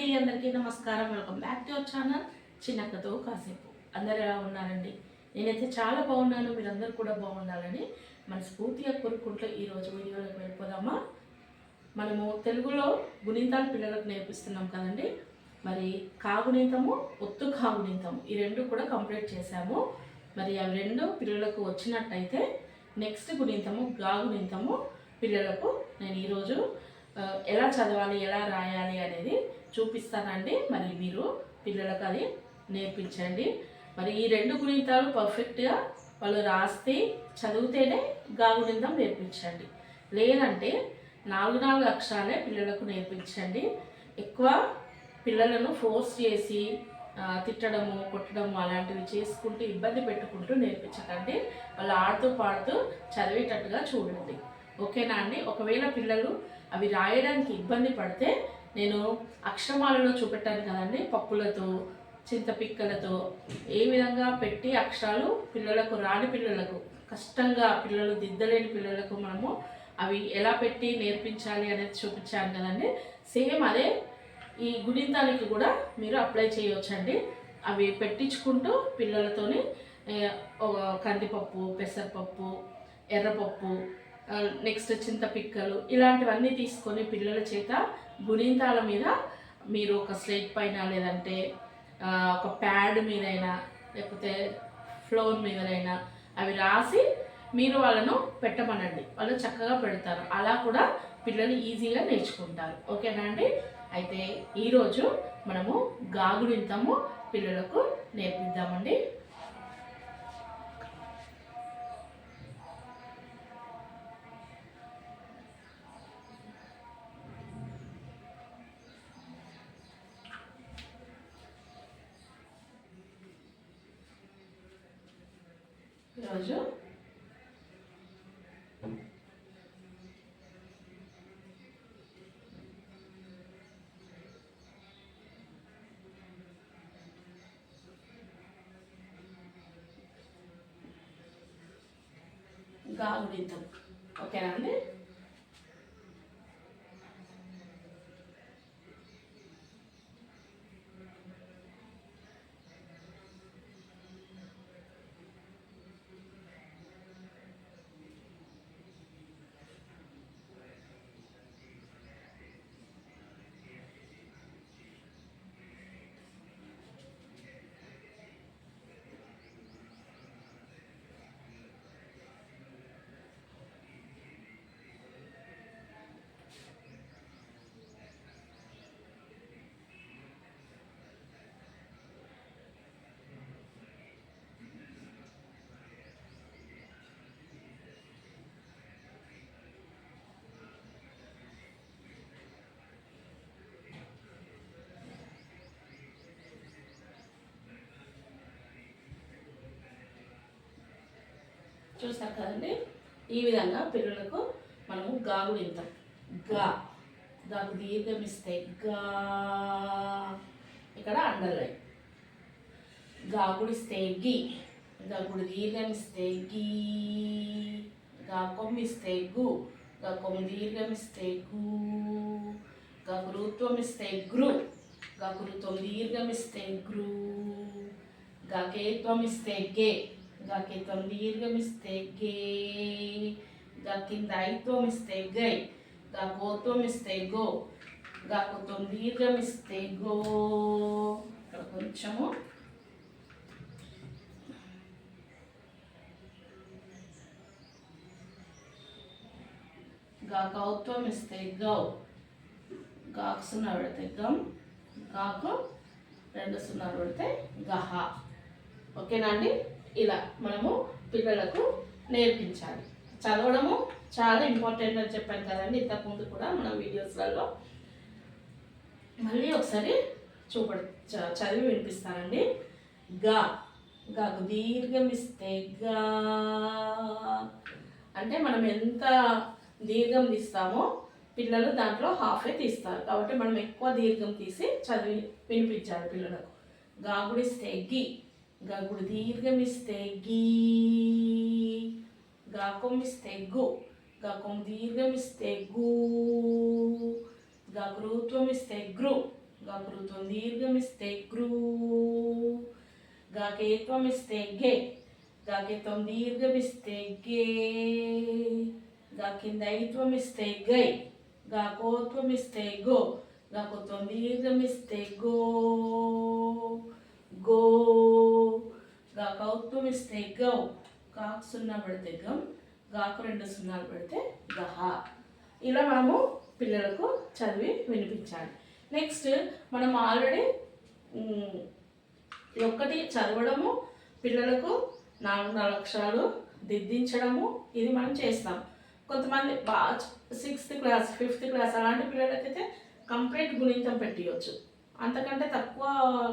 అండి అందరికీ నమస్కారం. Welcome back to our channel. చిన్నక్కతో కాసేపు. అందరు ఎలా ఉన్నారండి? నేనైతే చాలా బాగున్నాను. మీరందరూ కూడా బాగుండాలని మనస్ఫూర్తిగా కోరుకుంటూ ఈరోజు వీడియోలోకి వెళ్ళిపోదామా? మనము తెలుగులో గుణింతాలు పిల్లలకు నేర్పిస్తున్నాం కదండి. మరి కాగుణితము ఒత్తు కాగుణితము ఈ రెండు కూడా కంప్లీట్ చేశాము. మరి అవి రెండు పిల్లలకు వచ్చినట్టయితే నెక్స్ట్ గుణింతము గాగుణింతము పిల్లలకు నేను ఈరోజు ఎలా చదవాలి ఎలా రాయాలి అనేది చూపిస్తానండి. మరి మీరు పిల్లలకు అది నేర్పించండి. మరి ఈ రెండు గుణింతాలు పర్ఫెక్ట్గా వాళ్ళు రాస్తే చదివితేనే గాగుణితం నేర్పించండి. లేదంటే నాలుగు నాలుగు అక్షరాలే పిల్లలకు నేర్పించండి. ఎక్కువ పిల్లలను ఫోర్స్ చేసి తిట్టడము కొట్టడము అలాంటివి చేసుకుంటూ ఇబ్బంది పెట్టుకుంటూ నేర్పించకండి. వాళ్ళు ఆడుతూ పాడుతూ చదివేటట్టుగా చూడండి. ఓకేనా అండి? ఒకవేళ పిల్లలు అవి రాయడానికి ఇబ్బంది పడితే నేను అక్షరమాలలో చూపెట్టాను కదండి. పప్పులతో చింతపిక్కలతో ఏ విధంగా పెట్టి అక్షరాలు పిల్లలకు రాని పిల్లలకు కష్టంగా పిల్లలు దిద్దలేని పిల్లలకు మనము అవి ఎలా పెట్టి నేర్పించాలి అనేది చూపించాను కదండి. సేమ్ అదే ఈ గుణితానికి కూడా మీరు అప్లై చేయవచ్చండి అవి పెట్టించుకుంటూ పిల్లలతోని కందిపప్పు పెసరపప్పు ఎర్రపప్పు నెక్స్ట్ చింతపిక్కలు ఇలాంటివన్నీ తీసుకొని పిల్లల చేత గుణింతాల మీద మీరు ఒక స్లేట్ పైన లేదంటే ఒక ప్యాడ్ మీదైనా లేకపోతే ఫ్లోర్ మీదనైనా అవి రాసి మీరు వాళ్ళను పెట్టమనండి. వాళ్ళు చక్కగా పెడతారు. అలా కూడా పిల్లలు ఈజీగా నేర్చుకుంటారు. ఓకేనా అండి? అయితే ఈరోజు మనము గాగుడింతము పిల్లలకు నేర్పిద్దామండి. ఈరోజు గాగుడింతం ఓకేనా అండి చూసారు కదండి? ఈ విధంగా పిల్లలకు మనము గాగుడు ఇంతాం గా. గాకు దీర్ఘం ఇస్తే గా. ఇక్కడ అండర్లైన్ గాగుడిస్తే గి. గాగుడు దీర్ఘం ఇస్తే గీ. గా కొమ్మిస్తే గు. గా కొమ్ము దీర్ఘం ఇస్తే గు. గా గురుత్వం ఇస్తే గ్రు. గా గురుత్వం దీర్ఘం ఇస్తే గ్రూ. గా కేత్వం ఇస్తే గే. గా కేత్వం దీర్ఘం ఇస్తే గే గా కింద ఐత్వం ఇస్తే గై గా గోత్వం ఇస్తే గో గా కుత్వం దీర్ఘం ఇస్తే గో ఇక్కడ కొంచెము గా గౌత్వం ఇస్తే గౌ గాకు సున్నా పెడితే గమ్ గాకు రెండు సున్నాలు పెడితే గహ ఓకేనా అండి ఇలా మనము పిల్లలకు నేర్పించాలి. చదవడము చాలా ఇంపార్టెంట్ అని చెప్పాను కదండి. ఇంతకుముందు కూడా మన వీడియోస్లలో మళ్ళీ ఒకసారి చూప చదివి వినిపిస్తానండి. గా గాకు దీర్ఘం ఇస్తే గా. అంటే మనం ఎంత దీర్ఘం తీస్తామో పిల్లలు దాంట్లో హాఫే తీస్తారు. కాబట్టి మనం ఎక్కువ దీర్ఘం తీసి చదివి వినిపించాలి పిల్లలకు. గాగుడిస్తే గి. గగుడు దీర్ఘమిస్తే గీ గాకం ఇస్తే గు గాకం దీర్ఘం ఇస్తే గు గా గురుత్వం ఇస్తే గ్రు గాకృత్వం దీర్ఘమిస్తే క్రూ గాకేత్వం ఇస్తే గే గాకేత్వం దీర్ఘమిస్తే గే గా కింద ఐత్వం ఇస్తే గై గా కోత్వం ఇస్తే గో గా కొత్వం దీర్ఘమిస్తే గో గో గా కౌత్వం ఇస్తే గౌ కాకు సున్నా పెడితే గమ్ గాకు రెండు సున్నాలు పెడితే గహ ఇలా మనము పిల్లలకు చదివి వినిపించాలి. నెక్స్ట్ మనం ఆల్రెడీ ఒక్కటి చదవడము పిల్లలకు నాలుగు నాలుగు అక్షరాలు దిద్దించడము ఇది మనం చేస్తాం. కొంతమంది బాగా సిక్స్త్ క్లాస్ ఫిఫ్త్ క్లాస్ అలాంటి పిల్లలకైతే కంప్లీట్ గుణితం పెట్టియచ్చు. అంతకంటే తక్కువ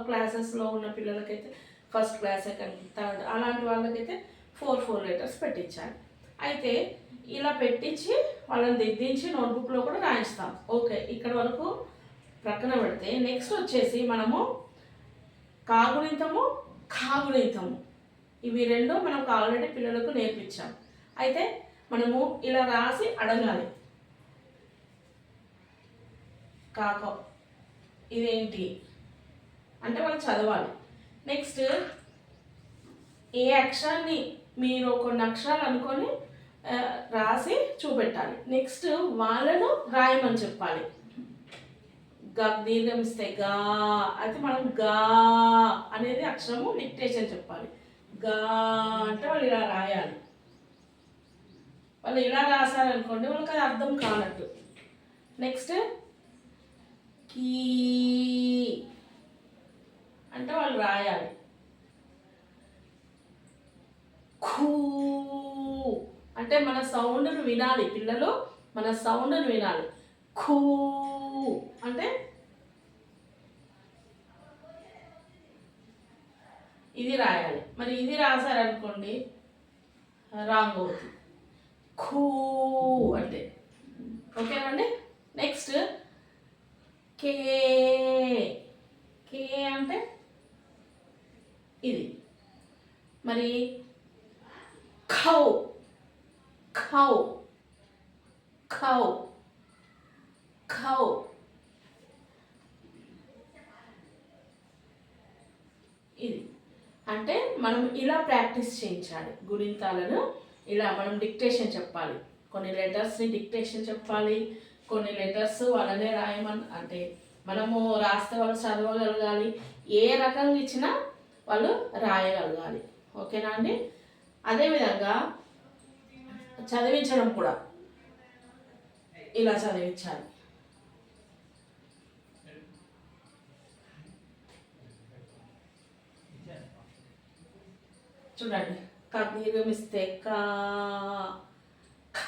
క్లాసెస్లో ఉన్న పిల్లలకైతే ఫస్ట్ క్లాస్ సెకండ్ థర్డ్ అలాంటి వాళ్ళకైతే ఫోర్ ఫోర్ లెటర్స్ పెట్టించాలి. అయితే ఇలా పెట్టించి వాళ్ళని దిద్దించి నోట్బుక్లో కూడా రాయిస్తాం. ఓకే ఇక్కడ వరకు ప్రక్కన పెడితే నెక్స్ట్ వచ్చేసి మనము కాగుణితము కాగుణితము ఇవి రెండు మనకు ఆల్రెడీ పిల్లలకు నేర్పించాం. అయితే మనము ఇలా రాసి అడగాలి. కాక. ఇదేంటి? అంటే మనం చదవాలి. నెక్స్ట్ ఏ అక్షరాన్ని మీరు కొన్ని అక్షరాలు అనుకొని రాసి చూపెట్టాలి. నెక్స్ట్ వాళ్ళను రాయమని చెప్పాలి. గ దీర్ఘం ఇస్తే గా అయితే మనం గా అనేది అక్షరము డిక్టేషన్ చెప్పాలి. గా అంటే వాళ్ళు ఇలా రాయాలి. వాళ్ళు ఇలా రాశారనుకోండి వాళ్ళకి అది అర్థం కానట్టు. Next key. అంటే వాళ్ళు రాయాలి. ఖూ. అంటే మన సౌండ్ను వినాలి. పిల్లలు మన సౌండ్ను వినాలి. ఖూ. అంటే ఇది రాయాలి. మరి ఇది రాశారనుకోండి రాంగ్ అవుతుంది. ఖూ అంటే. ఓకేనండి నెక్స్ట్ కే కే అంటే ఇది. మరి ఖౌ ఖౌ ఖౌ ఖౌ. ఇది. అంటే మనం ఇలా ప్రాక్టీస్ చేయించాలి గుణింతాలను. ఇలా మనం డిక్టేషన్ చెప్పాలి. కొన్ని లెటర్స్ని డిక్టేషన్ చెప్పాలి. కొన్ని లెటర్స్ వాళ్ళనే రాయమని అంటే మనము రాస్తే వాళ్ళు చదవగలగాలి ఏ రకంగా ఇచ్చినా వాళ్ళు రాయగలగాలి. ఓకేనా అండి? అదేవిధంగా చదివించడం కూడా. ఇలా చదివించాలి. చూడండి. కాకు దీర్ఘం కా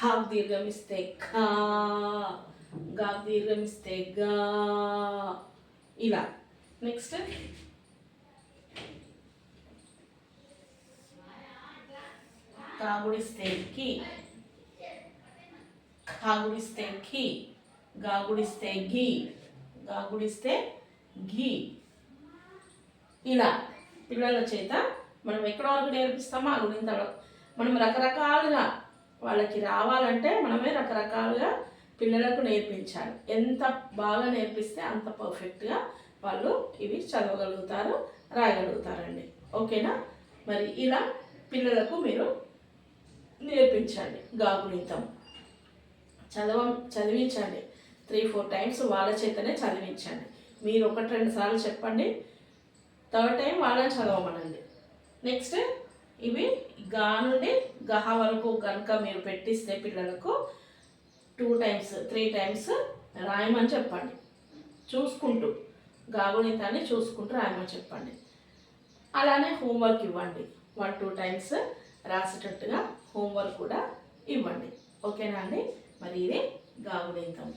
కాకు దీర్ఘమిస్తే ఖా గాకు దీర్ఘమిస్తే గా. ఇలా. నెక్స్ట్ కాగుడిస్తే కి కాగుడిస్తే ఖి గాగుడిస్తే ఘీ గాగుడిస్తే ఘీ ఇలా. పిల్లల చేత మనం ఎక్కడ వరకు నేర్పిస్తామో ఆ గుణింతాలు. మనం రకరకాలుగా వాళ్ళకి రావాలంటే మనమే రకరకాలుగా పిల్లలకు నేర్పించాలి. ఎంత బాగా నేర్పిస్తే అంత పర్ఫెక్ట్గా వాళ్ళు ఇవి చదవగలుగుతారు రాయగలుగుతారండి. ఓకేనా? మరి ఇలా పిల్లలకు మీరు నేర్పించండి గాగుణితం. చదవ చదివించండి. త్రీ ఫోర్ టైమ్స్ వాళ్ళ చేతనే చదివించండి. మీరు ఒకటి రెండు సార్లు చెప్పండి. థర్డ్ టైం వాళ్ళని చదవమనండి. నెక్స్ట్ ఇవి గా నుండి గహ వరకు కనుక మీరు పెట్టిస్తే పిల్లలకు టూ టైమ్స్ త్రీ టైమ్స్ రాయమని చెప్పండి. చూసుకుంటూ గాగుణితాన్ని చూసుకుంటూ రాయమని చెప్పండి. అలానే హోంవర్క్ ఇవ్వండి. వన్ టూ టైమ్స్ రాసేటట్టుగా హోంవర్క్ కూడా ఇవ్వండి. ఓకేనా అండి? మరి ఇది గాగుణితం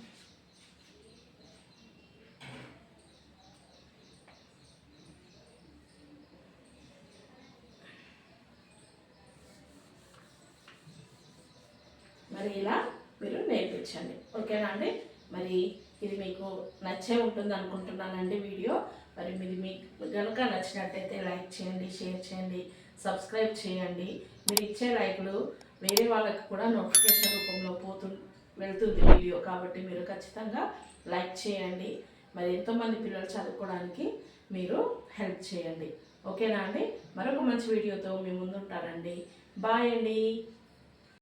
మరి ఇలా మీరు నేర్పించండి. ఓకేనా అండి? మరి ఇది మీకు నచ్చే ఉంటుంది అనుకుంటున్నానండి వీడియో. మరి మీరు మీకు కనుక నచ్చినట్టయితే లైక్ చేయండి షేర్ చేయండి సబ్స్క్రైబ్ చేయండి. మీరు ఇచ్చే లైక్లు వేరే వాళ్ళకి కూడా నోటిఫికేషన్ రూపంలో పోతు వెళ్తుంది వీడియో. కాబట్టి మీరు ఖచ్చితంగా లైక్ చేయండి. మరి ఎంతోమంది పిల్లలు చదువుకోవడానికి మీరు హెల్ప్ చేయండి. ఓకేనా అండి? మరొక మంచి వీడియోతో మీ ముందు ఉంటారండి బాయ్ అండి.